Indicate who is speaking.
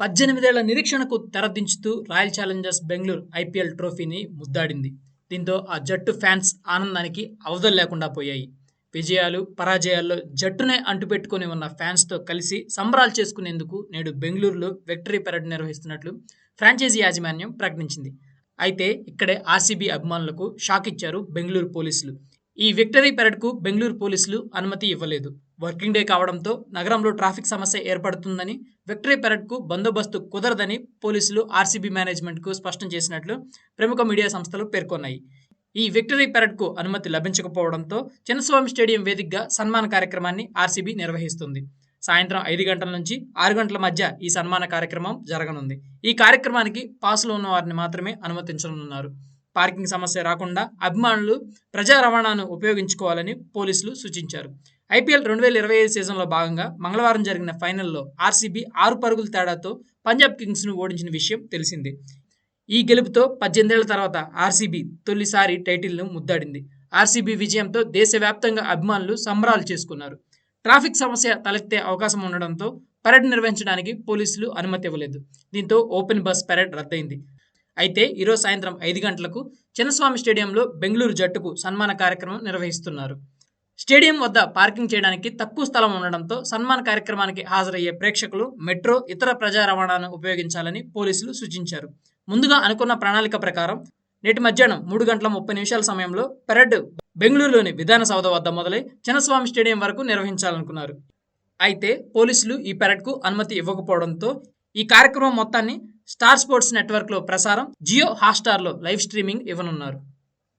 Speaker 1: పద్దెనిమిదేళ్ళ నిరీక్షణకు తెరదించుతూ royal Challengers Bengaluru IPL ట్రోఫీని ముద్దాడింది. దీంతో ఆ జట్టు ఫ్యాన్స్ ఆనందానికి అవధలు లేకుండా పోయాయి. విజయాలు పరాజయాల్లో జట్టునే అంటుపెట్టుకుని ఉన్న ఫ్యాన్స్తో కలిసి సంబరాలు చేసుకునేందుకు నేడు బెంగళూరులో విక్టరీ పెరడ్ నిర్వహిస్తున్నట్లు ఫ్రాంచైజీ యాజమాన్యం ప్రకటించింది. అయితే ఇక్కడే ఆర్సీబీ అభిమానులకు షాక్ ఇచ్చారు బెంగళూరు పోలీసులు. ఈ విక్టరీ పెరడ్కు బెంగళూరు పోలీసులు అనుమతి ఇవ్వలేదు. వర్కింగ్ డే కావడంతో నగరంలో ట్రాఫిక్ సమస్య ఏర్పడుతుందని విక్టరీ పెరడ్కు బందోబస్తు కుదరదని పోలీసులు ఆర్సీబీ మేనేజ్మెంట్కు స్పష్టం చేసినట్లు ప్రముఖ మీడియా సంస్థలు పేర్కొన్నాయి. ఈ విక్టరీ పెరడ్కు అనుమతి లభించకపోవడంతో చిన్నస్వామి స్టేడియం వేదికగా సన్మాన కార్యక్రమాన్ని ఆర్సీబీ నిర్వహిస్తుంది. సాయంత్రం ఐదు గంటల నుంచి ఆరు గంటల మధ్య ఈ సన్మాన కార్యక్రమం జరగనుంది. ఈ కార్యక్రమానికి పాసులు ఉన్న వారిని మాత్రమే అనుమతించనున్నారు. పార్కింగ్ సమస్య రాకుండా అభిమానులు ప్రజా రవాణాను ఉపయోగించుకోవాలని పోలీసులు సూచించారు. ఐపీఎల్ రెండు వేల ఇరవై ఐదు సీజన్లో భాగంగా మంగళవారం జరిగిన ఫైనల్లో ఆర్సీబీ ఆరు పరుగుల తేడాతో పంజాబ్ కింగ్స్ను ఓడించిన విషయం తెలిసిందే. ఈ గెలుపుతో పద్దెనిమిదేళ్ళ తర్వాత ఆర్సీబీ తొలిసారి టైటిల్ను ముద్దాడింది. ఆర్సీబీ విజయంతో దేశవ్యాప్తంగా అభిమానులు సంబరాలు చేసుకున్నారు. ట్రాఫిక్ సమస్య తలెత్తే అవకాశం ఉండడంతో పరేడ్ నిర్వహించడానికి పోలీసులు అనుమతి ఇవ్వలేదు. దీంతో ఓపెన్ బస్ పరేడ్ రద్దయింది. అయితే ఈరోజు సాయంత్రం ఐదు గంటలకు చిన్నస్వామి స్టేడియంలో బెంగళూరు జట్టుకు సన్మాన కార్యక్రమం నిర్వహిస్తున్నారు. స్టేడియం వద్ద పార్కింగ్ చేయడానికి తక్కువ స్థలం ఉండడంతో సన్మాన కార్యక్రమానికి హాజరయ్యే ప్రేక్షకులు మెట్రో ఇతర ప్రజా రవాణాను ఉపయోగించాలని పోలీసులు సూచించారు. ముందుగా అనుకున్న ప్రణాళిక ప్రకారం నేటి మధ్యాహ్నం మూడు గంటల ముప్పై నిమిషాల సమయంలో పెరడ్ బెంగళూరులోని విధానసౌధ వద్ద మొదలై చిన్నస్వామి స్టేడియం వరకు నిర్వహించాలనుకున్నారు. అయితే పోలీసులు ఈ పెరడ్కు అనుమతి ఇవ్వకపోవడంతో ఈ కార్యక్రమం మొత్తాన్ని స్టార్ స్పోర్ట్స్ నెట్వర్క్లో ప్రసారం జియో హాట్స్టార్లో లైవ్ స్ట్రీమింగ్ ఇవ్వనున్నారు.